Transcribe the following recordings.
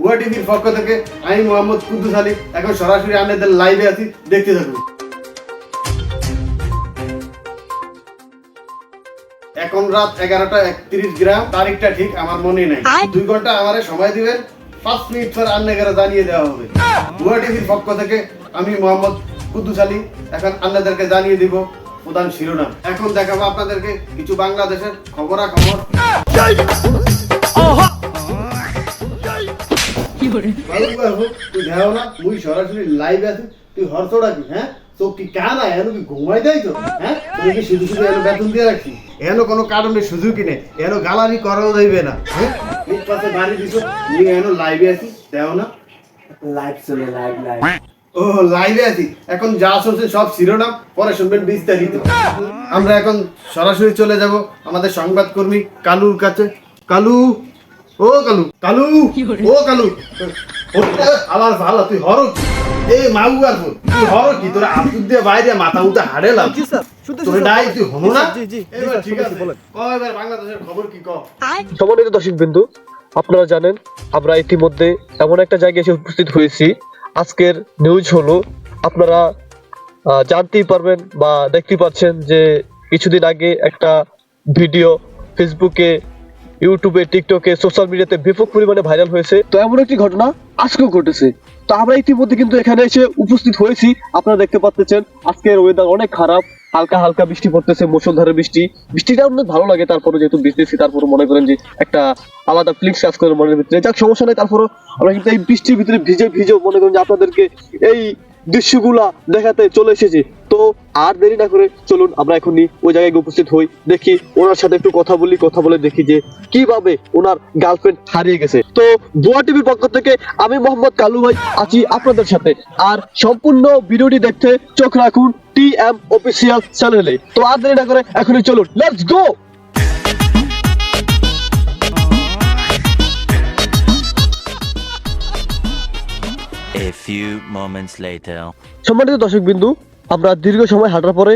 বুয়া টিভির পক্ষ থেকে আমি মোহাম্মদ কুদ্দুস আলী। এখন সরাসরি আপনাদের লাইভে আছি। দেখতে থাকুন। এখন রাত এগারোটা একত্রিশ গ্রাম। তারিখটা ঠিক আমার মনে নেই। দুই ঘণ্টা আমারে সময় দিবেন। পাঁচ মিনিট পর আন্নাগারা জানিয়ে দেওয়া হবে। বুয়া টিভির পক্ষ থেকে আমি মোহাম্মদ কুদ্দুস আলী। এখন আপনাদেরকে জানিয়ে দিব। প্রধান শিরোনাম। এখন দেখাবো আপনাদেরকে কিছু বাংলাদেশের খবরা বাবু তুই দেও না মুই সরাসরি লাইভ আছি তুই কি হ্যাঁ? চোখ কি কানা এনো কি ঘুমাই দেয় তো হ্যাঁ? তুই কি শুধু শুধু এনো বেতন দিয়ে রাখছি? এনো কোনো কারণে সুযোগই নেই এনো গালারি করাও যাইবে না হ্যাঁ? ঠিক পাশে বাড়ি দিছো তুই এনো লাইভে আছি দেও না। লাইভ চলে লাইভ লাইভ ও লাইভে আছি। এখন যা শুনছেন সব শিরোনাম পরে শুনবেন বিস্তারিত। আমরা এখন সরাসরি চলে যাব আমাদের সংবাদকর্মী কালুর কাছে। কালু! ও কালু কালু ও কালু আলার ভালো তুই হর এই মাউ আর তুই হর কি? তোরা আতুর দিয়ে বাইরে মাথা উঠে তোর ডাই তুই হনো না? ঠিক আছে বলেন। এবার বাংলাদেশের খবর কি ক সম্মানিত দর্শক বিন্দু আপনারা জানেন আমরা ইতিমধ্যে এমন একটা জায়গায় এসে উপস্থিত হয়েছি। আজকের নিউজ হলো আপনারা জানতেই পারবেন বা দেখতে পাচ্ছেন যে কিছুদিন আগে একটা ভিডিও ফেসবুকে ইউটিউবে, টিকটকে, সোশ্যাল মিডিয়াতে ব্যাপক পরিমাণে ভাইরাল হয়েছে। তো এমন একটি ঘটনা আজকেও ঘটেছে। তো আমরা ইতিমধ্যে কিন্তু এখানে এসে উপস্থিত হয়েছি। আপনারা দেখতে পাচ্ছেন, আজকের ওয়েদার অনেক খারাপ। হালকা হালকা বৃষ্টি পড়তেছে, মুষলধারে বৃষ্টি। বৃষ্টিটা অনেক ভালো লাগে তারপরে যেহেতু বৃষ্টি তারপরে মনে করেন যে একটা আলাদা ফিলিংস কাজ করে মনের ভিতরে। যাক, সমস্যা নেই তারপরে আমরা কিন্তু এই বৃষ্টির ভিতরে ভিজে ভিজে মনে করেন যে আপনাদেরকে এই দৃশ্যগুলা দেখাতে চলে এসেছি। তো আর দেরি না করে চলুন আমরা এখনই ওই জায়গায় উপস্থিত হই। দেখি ওনার সাথে একটু কথা বলি কথা বলে দেখি যে কীভাবে ওনার গার্লফ্রেন্ড হারিয়ে গেছে। তো বুয়া টিভির পক্ষ থেকে আমি মোহাম্মদ কালু ভাই আছি আপনাদের সাথে। আর সম্পূর্ণ ভিডিওটি দেখতে চোখ রাখুন টি এম অফিসিয়াল চ্যানেলে। তো আর দেরি না করে এখনই চলুন let's go A few moments later. সম্মানিত দর্শক বিন্দু আমরা দীর্ঘ সময় হাঁটার পরে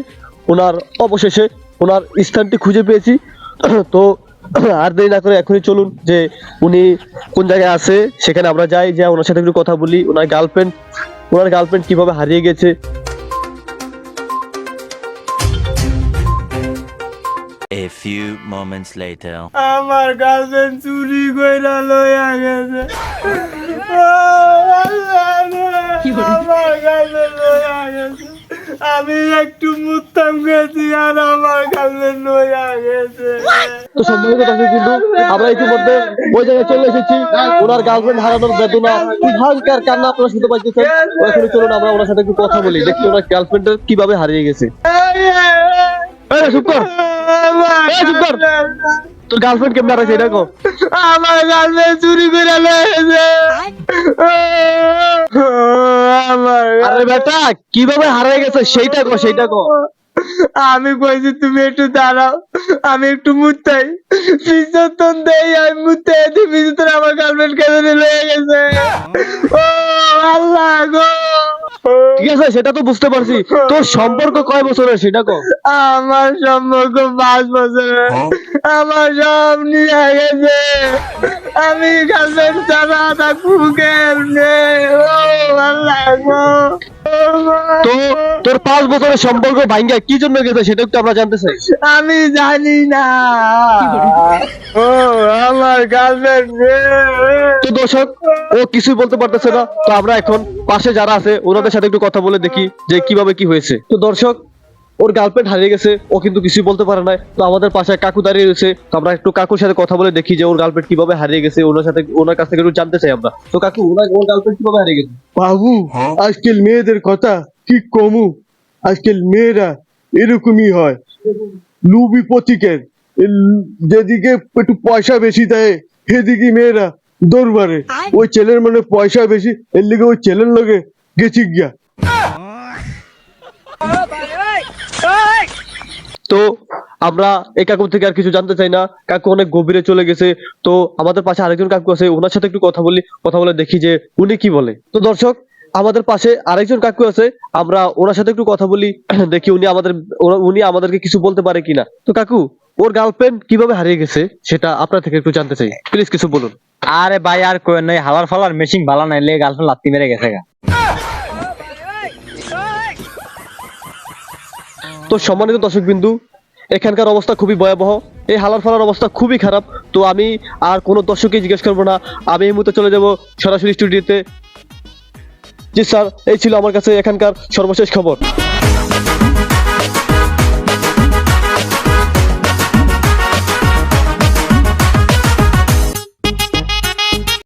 ওনার অবশেষে ওনার স্থানটি খুঁজে পেয়েছি। তো আর দেরি না করে এখনই চলুন যে উনি কোন জায়গায় আছে সেখানে আমরা যাই যে ওনার সাথে একটু কথা বলি। ওনার গার্লফ্রেন্ড ওনার গার্লফ্রেন্ড কীভাবে হারিয়ে গেছে। A few moments later. আমার গার্লফ্রেন্ড চুরি কইরা লইয়া গেছে ও, আমার গার্লফ্রেন্ড লইয়া গেছে আমি একটু মুত্তাম গেছি আর আমার গার্লফ্রেন্ড লইয়া গেছে। তো সম্মানিত দর্শক বিন্দু আমরা ইতিমধ্যে ওই জায়গায় চলে এসেছি। ওনার গার্লফ্রেন্ড হারানোর বেদনা বিভ্রান্তিকর কান্না আপনারা শুনতে পাচ্ছেন এখনই চলুন আমরা ওনার সাথে একটু কথা বলি দেখি ওনার গার্লফ্রেন্ডের কীভাবে হারিয়ে গেছে। এই, চুপ কর। এই, চুপ কর। তোর গার্লফ্রেন্ড কেমন হারাইছে এটা কো আমার গার্লফ্রেন্ড চুরি করে লয়েছে আমার আরে বেটা কীভাবে হারিয়ে গেছে সেইটা কো সেইটা কো। আমি কইছি তুমি একটু দাঁড়াও আমি একটু মুতাই পিছন দেই আমি মুতাই দিই পিছন আমার গার্লফ্রেন্ড কেমন লয়ে গেছে। ও আল্লাহ গো। ঠিক আছে সেটা তো বুঝতে পারছি। তোর সম্পর্ক কয় বছরের সেটা কো। আমার সম্পর্ক পাঁচ বছর আমার সব নিয়ে গেছে। আমি গার্লফ্রেন্ড ছাড়া থাকব কেমনে ও আল্লাহ গো। তো তোর পাঁচ বছরের সম্পর্ক ভাঙ্গা কি জন্য গেছে সেটা একটু আমরা জানতে চাই। আমি জানি না। ও আমার গার্লফ্রেন্ড তো দর্শক ও কিছুই বলতে পারতেছে না। তো আমরা এখন পাশে যারা আছে ওনাদের সাথে একটু কথা বলে দেখি যে কীভাবে কি হয়েছে। তো দর্শক ওর গার্লফ্রেন্ড হারিয়ে গেছে ও কিন্তু কিছুই বলতে পারে না তো আমাদের পাশে কাকু দাঁড়িয়ে রয়েছে তো আমরা একটু কাকুর সাথে কথা বলে দেখি যে ওর গার্লফ্রেন্ড কীভাবে হারিয়ে গেছে ওনার সাথে ওনার কাছ থেকে একটু জানতে চাই আমরা। তো কাকু ওনার ওর গার্লফ্রেন্ড কীভাবে হারিয়ে গেছে? বাবু আজকাল মেয়েদের কথা কি কমু। আজকাল মেয়েরা এরকমই হয়। লুবি প্রতীকের যেদিকে একটু পয়সা বেশি দেয় সেদিকে মেয়েরা দৌড় মারে। ওই ছেলের মানে পয়সা বেশি এর লিগে ওই ছেলের লগে গেছি গিয়া। তো আমরা এই কাকু থেকে আর কিছু জানতে চাই না। কাকু অনেক গভীরে চলে গেছে। তো আমাদের পাশে আরেকজন কাকু আছে ওনার সাথে একটু কথা বলি, কথা বলে দেখি যে উনি কি বলে। তো দর্শক, আমাদের পাশে আরেকজন কাকু আছে, আমরা ওনার সাথে একটু কথা বলি, দেখি উনি আমাদের, উনি আমাদেরকে কিছু বলতে পারে কিনা। তো কাকু, ওর গার্লফ্রেন্ড কীভাবে হারিয়ে গেছে, সেটা আপনার থেকে একটু জানতে চাই। প্লিজ কিছু বলুন। আরে ভাই, আর কোয়েন নয় হালার ফালার মেশিন ভালো নাই, লে গার্লফ্রেন্ড লাত্তি মেরে গেছে গা। তো সম্মানিত দর্শক বিন্দু এখানকার অবস্থা খুবই ভয়াবহ। এই হালার ফালার অবস্থা খুবই খারাপ। তো আমি আর কোনো দর্শককে জিজ্ঞেস করব না। আমি এই মুহূর্তে চলে যাব সরাসরি স্টুডিওতে জি স্যার, এই ছিল আমার কাছে এখানকার সর্বশেষ খবর।